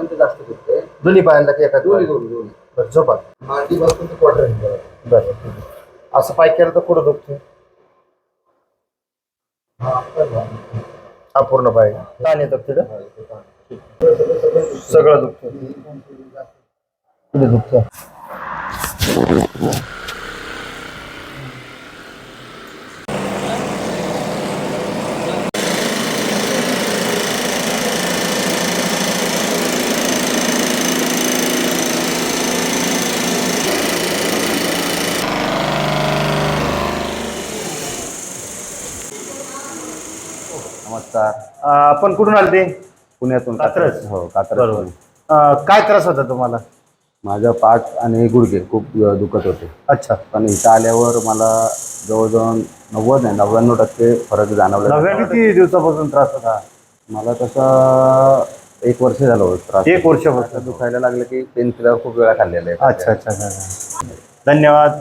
पायापर्यंत जास्त दुखते दोन्ही पायांना की एका दोन्ही दोन्ही दोन्ही. बरं झोपा. मांडीपासून ते क्वार्टर बरं ठीक आहे. असं पाय केलं तर कुठं दुखते हा पूर्ण पाय. ताण येतात तिथं? सगळं दुखतं कुठे दुखतं नमस्कार. आपण कुठून आले ते पुण्यातून कात्रज? हो कात्रज अं, काय त्रास होता तुम्हाला? माझं पाठ आणि गुडघे खूप अ, दुखत होते. अच्छा. पण इथं आल्यावर मला जवळजवळ नव्वद नाही नव्याण्णव टक्के फरक जाणवला. नव्याण्णव किती दिवसापासून त्रास होता? मला तसं एक वर्ष झालं होतं त्रास. एक वर्षापासून. दुखायला लागलं की पेन किलर खूप वेळा खाल्लेलं आहे. अच्छा अच्छा अच्छा, अच्छा. धन्यवाद.